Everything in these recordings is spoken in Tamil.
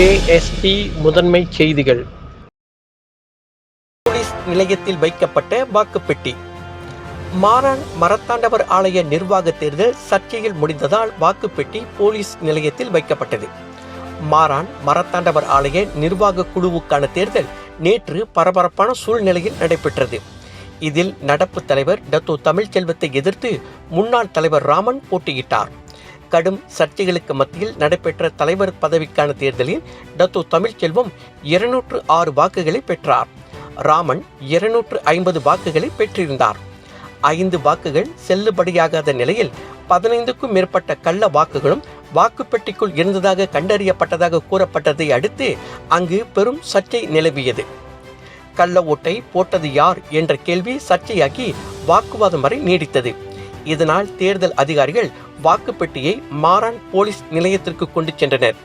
கேஎஸ்டி முதன்மை செய்திகள். போலீஸ் நிலையத்தில் வைக்கப்பட்ட வாக்குப்பெட்டி. மாறான் மரத்தாண்டவர் ஆலய நிர்வாக தேர்தல் சர்ச்சையில் முடிந்ததால் வாக்குப்பெட்டி போலீஸ் நிலையத்தில் வைக்கப்பட்டது. மாறான் மரத்தாண்டவர் ஆலய நிர்வாக குழுவுக்கான தேர்தல் நேற்று பரபரப்பான சூழ்நிலையில் நடைபெற்றது. இதில் நடப்பு தலைவர் டத்தோ தமிழ்ச்செல்வத்தை எதிர்த்து முன்னாள் தலைவர் ராமன் போட்டியிட்டார். கடும் சர்ச்சைகளுக்கு மத்தியில் நடைபெற்ற தலைவர் பதவிக்கான தேர்தலில் டத்தோ தமிழ்ச்செல்வம் இருநூற்று ஆறு வாக்குகளை பெற்றார். ராமன் இருநூற்று ஐம்பது வாக்குகளை பெற்றிருந்தார். ஐந்து வாக்குகள் செல்லுபடியாகாத நிலையில் பதினைந்துக்கும் மேற்பட்ட கள்ள வாக்குகளும் வாக்குப்பெட்டிக்குள் இருந்ததாக கண்டறியப்பட்டதாக கூறப்பட்டதை அடுத்து அங்கு பெரும் சர்ச்சை நிலவியது. கள்ள ஓட்டை போட்டது யார் என்ற கேள்வி சர்ச்சையாகி வாக்குவாதம் வரை நீடித்தது. இதனால் தேர்தல் அதிகாரிகள் வாக்குப்பெட்டியை மாறான் போலீஸ் நிலையத்திற்கு கொண்டு சென்றனர்.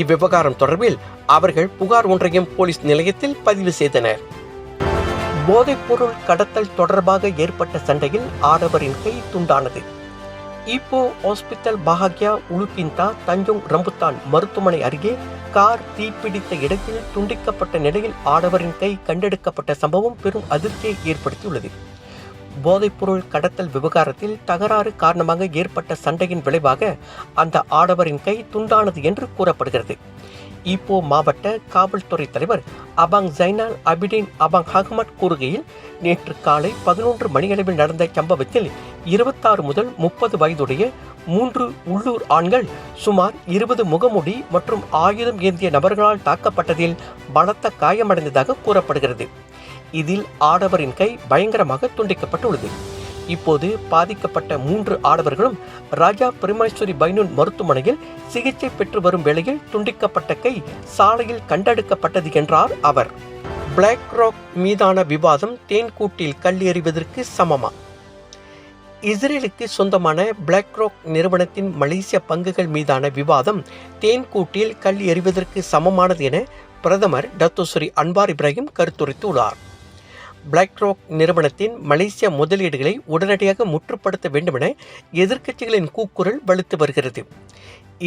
இவ்விவகாரம் தொடர்பில் அவர்கள் புகார் ஒன்றையும் போலீஸ் நிலையத்தில் பதிவு செய்தனர். போதைப்பொருள் கடத்தல் தொடர்பாக ஏற்பட்ட சண்டையில் ஆடவரின் கை துண்டானது. இப்போ hospital Bahagia Ulu Kinta Tanjung Rambutan மருத்துவமனை அருகே கார் தீப்பிடித்த இடத்தில் துண்டிக்கப்பட்ட நிலையில் ஆடவரின் கை கண்டெடுக்கப்பட்ட சம்பவம் பெரும் அதிர்ச்சியை ஏற்படுத்தியுள்ளது. போதைப்பொருள் கடத்தல் விவகாரத்தில் தகராறு காரணமாக ஏற்பட்ட சண்டையின் விளைவாக அந்த ஆடவரின் கை துண்டானது என்று கூறப்படுகிறது. ஈப்போ மாவட்ட காவல்துறை தலைவர் அபாங் ஜைனால் அபிடின் அபாங் அகமட் கூறுகையில் நேற்று காலை பதினொன்று மணியளவில் நடந்த சம்பவத்தில் இருபத்தாறு முதல் முப்பது வயதுடைய மூன்று உள்ளூர் ஆண்கள் சுமார் இருபது முகமுடி மற்றும் ஆயுதம் ஏந்திய நபர்களால் தாக்கப்பட்டதில் பலத்த காயமடைந்ததாக கூறப்படுகிறது. இதில் ஆடவரின் கை பயங்கரமாக துண்டிக்கப்பட்டுள்ளது. இப்போது பாதிக்கப்பட்ட மூன்று ஆடவர்களும் ராஜா பெருமேஸ்வரி பைனூன் மருத்துவமனையில் சிகிச்சை பெற்று வரும் வேளையில் துண்டிக்கப்பட்ட கை சாலையில் கண்டெடுக்கப்பட்டது என்றார் அவர். பிளாக் ராக் மீதான விவாதம் தேன்கூட்டில் கல் எறிவதற்கு சமமா? இஸ்ரேலுக்கு சொந்தமான பிளாக் ராக் நிறுவனத்தின் மலேசிய பங்குகள் மீதான விவாதம் தேன்கூட்டில் கல் எறிவதற்கு சமமானது என பிரதமர் டத்தோஸ்ரீ அன்வார் இப்ராஹிம் கருத்துரைத்துள்ளார். பிளாக் ராக் நிறுவனத்தின் மலேசிய முதலீடுகளை உடனடியாக முற்றுப்படுத்த வேண்டுமென எதிர்க்கட்சிகளின் கூக்குரல் வலுத்து வருகிறது.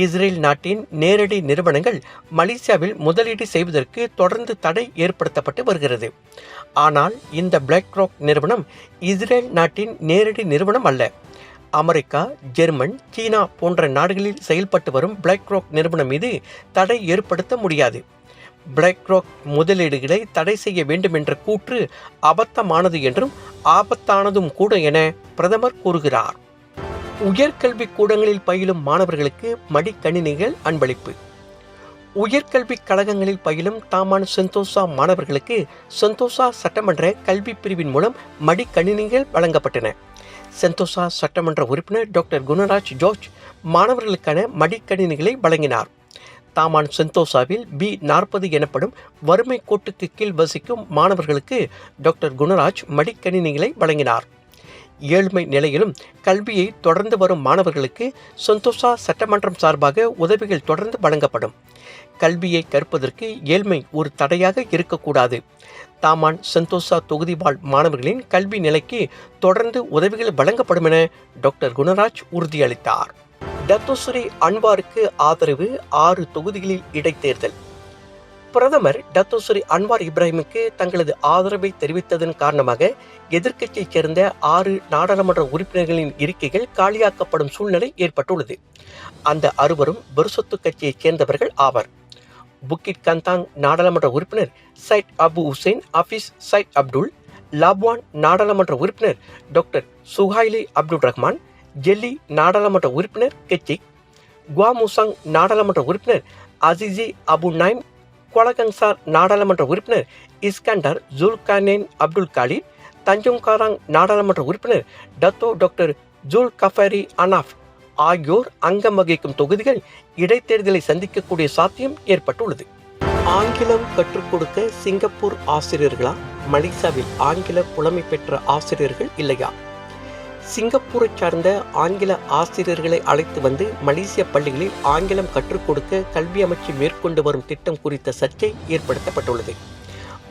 இஸ்ரேல் நாட்டின் நேரடி நிறுவனங்கள் மலேசியாவில் முதலீடு செய்வதற்கு தொடர்ந்து தடை ஏற்படுத்தப்பட்டு வருகிறது. ஆனால் இந்த பிளாக் ராக் நிறுவனம் இஸ்ரேல் நாட்டின் நேரடி நிறுவனம் அல்ல. அமெரிக்கா ஜெர்மன் சீனா போன்ற நாடுகளில் செயல்பட்டு வரும் பிளாக் ராக் நிறுவனம் மீது தடை ஏற்படுத்த முடியாது. பிளாக்ராக் முதலீடுகளை தடை செய்ய வேண்டும் என்ற கூற்று அபத்தமானது என்றும் ஆபத்தானதும் கூட என பிரதமர் கூறுகிறார். உயர்கல்வி கூடங்களில் பயிலும் மாணவர்களுக்கு மடிக்கணினிகள் அன்பளிப்பு. உயர்கல்வி கழகங்களில் பயிலும் தாமான் செந்தோசா மாணவர்களுக்கு செந்தோசா சட்டமன்ற கல்வி பிரிவின் மூலம் மடிக்கணினிகள் வழங்கப்பட்டன. செந்தோசா சட்டமன்ற உறுப்பினர் டாக்டர் குணராஜ் ஜோர்ஜ் மாணவர்களுக்கான மடிக்கணினிகளை வழங்கினார். தாமான் செந்தோசாவில் பி நாற்பது எனப்படும் வறுமை கோட்டுக்கு கீழ் வசிக்கும் மாணவர்களுக்கு டாக்டர் குணராஜ் மடிக்கணினிகளை வழங்கினார். ஏழ்மை நிலையிலும் கல்வியை தொடர்ந்து வரும் மாணவர்களுக்கு சந்தோஷா சட்டமன்றம் சார்பாக உதவிகள் தொடர்ந்து வழங்கப்படும். கல்வியை கற்பதற்கு ஏழ்மை ஒரு தடையாக இருக்கக்கூடாது. தாமான் சந்தோஷா தொகுதி வாழ் மாணவர்களின் கல்வி நிலைக்கு தொடர்ந்து உதவிகள் வழங்கப்படும் என டாக்டர் குணராஜ் உறுதியளித்தார். டத்துஸ்ரீ அன்வாருக்கு ஆதரவு ஆறு தொகுதிகளில் இடைத்தேர்தல். பிரதமர் டத்துஸ்ரீ அன்வார் இப்ராஹிமுக்கு தங்களது ஆதரவை தெரிவித்ததன் காரணமாக எதிர்க்கட்சியைச் சேர்ந்த ஆறு நாடாளுமன்ற உறுப்பினர்களின் இருக்கைகள் காலியாக்கப்படும் சூழ்நிலை ஏற்பட்டுள்ளது. அந்த அறுவரும் பெருசத்து கட்சியைச் சேர்ந்தவர்கள் ஆவர். புக்கிட் கந்தாங் நாடாளுமன்ற உறுப்பினர் Syed Abu Hussein Hafiz Syed Abdul Labuan நாடாளுமன்ற உறுப்பினர் doctor Suhaili Abdul Rahman Jeli நாடாளுமன்ற உறுப்பினர் கெச்சிக் குவாமுசாங் நாடாளுமன்ற உறுப்பினர் அசிசி அபு நைம் கொலகங்சார் நாடாளுமன்ற உறுப்பினர் Iskandar Dzulkarnain Abdul Khalid Tanjong Karang நாடாளுமன்ற உறுப்பினர் Datuk doctor Zulkafperi enough ஆகியோர் அங்கம் வகிக்கும் தொகுதிகள் இடைத்தேர்தலை சந்திக்கக்கூடிய சாத்தியம் ஏற்பட்டுள்ளது. ஆங்கிலம் கற்றுக் கொடுக்க சிங்கப்பூர் ஆசிரியர்களா? மலேசியாவில் ஆங்கில புலமை பெற்ற ஆசிரியர்கள் இல்லையா? சிங்கப்பூரை சார்ந்த ஆங்கில ஆசிரியர்களை அழைத்து வந்து மலேசிய பள்ளிகளில் ஆங்கிலம் கற்றுக் கொடுக்க கல்வி அமைச்சு மேற்கொண்டு வரும் திட்டம் குறித்த சர்ச்சை ஏற்படுத்தப்பட்டுள்ளது.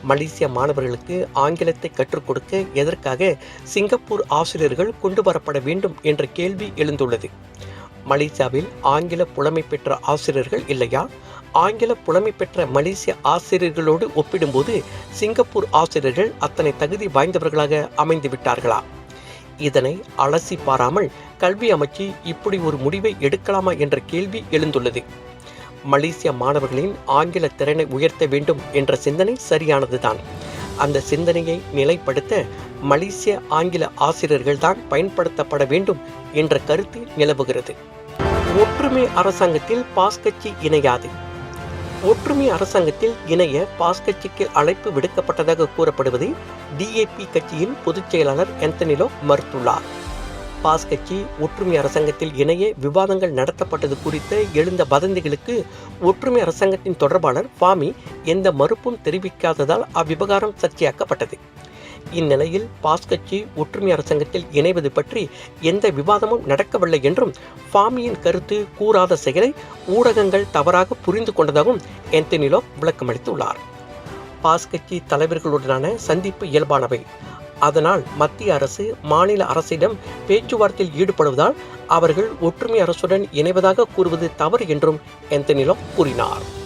மலேசிய மாணவர்களுக்கு ஆங்கிலத்தை கற்றுக் கொடுக்க எதற்காக சிங்கப்பூர் ஆசிரியர்கள் கொண்டு வரப்பட வேண்டும் என்ற கேள்வி எழுந்துள்ளது. மலேசியாவில் ஆங்கில புலமை பெற்ற ஆசிரியர்கள் இல்லையா? ஆங்கில புலமை பெற்ற மலேசிய ஆசிரியர்களோடு ஒப்பிடும்போது சிங்கப்பூர் ஆசிரியர்கள் அத்தனை தகுதி வாய்ந்தவர்களாக அமைந்து விட்டார்களா இதனை அலசி பாராமல் கல்வி அமைச்சு இப்படி ஒரு முடிவை எடுக்கலாமா என்ற கேள்வி எழுந்துள்ளது. மலேசிய மாணவர்களின் ஆங்கில திறனை உயர்த்த வேண்டும் என்ற சிந்தனை சரியானதுதான். அந்த சிந்தனையை நிலைப்படுத்த மலேசிய ஆங்கில ஆசிரியர்கள்தான் பயன்படுத்தப்பட வேண்டும் என்ற கருத்து நிலவுகிறது. ஒற்றுமை அரசாங்கத்தில் பாஸ் கட்சி இணையாது. ஒற்றுமை அரசாங்கத்தில் இணைய பாஸ் கட்சிக்கு அழைப்பு விடுக்கப்பட்டதாக கூறப்படுவதை டிஏபி கட்சியின் பொதுச் செயலாளர் ஆந்தனிலோ மறுத்துள்ளார். பாஸ் கட்சி ஒற்றுமை அரசாங்கத்தில் இணைய விவாதங்கள் நடத்தப்பட்டது குறித்து எழுந்த வதந்திகளுக்கு ஒற்றுமை அரசாங்கத்தின் தொடர்பாளர் ஃபாமி எந்த மறுப்பும் தெரிவிக்காததால் அவ்விவகாரம் சர்ச்சையாக்கப்பட்டது. இந்நிலையில் பாஸ் கட்சி ஒற்றுமை அரசாங்கத்தில் இணைவது பற்றி எந்த விவாதமும் நடக்கவில்லை என்றும் ஃபாமியின் கருத்து கூறாத செயலை ஊடகங்கள் தவறாக புரிந்து கொண்டதாகவும் என்டனிலோ விளக்கமளித்துள்ளார். பாஸ் கட்சி தலைவர்களுடனான சந்திப்பு இயல்பானவை. அதனால் மத்திய அரசு மாநில அரசிடம் பேச்சுவார்த்தையில் ஈடுபடுவதால் அவர்கள் ஒற்றுமை அரசுடன் இணைவதாக கூறுவது தவறு என்றும் ஆந்தனிலோ கூறினார்.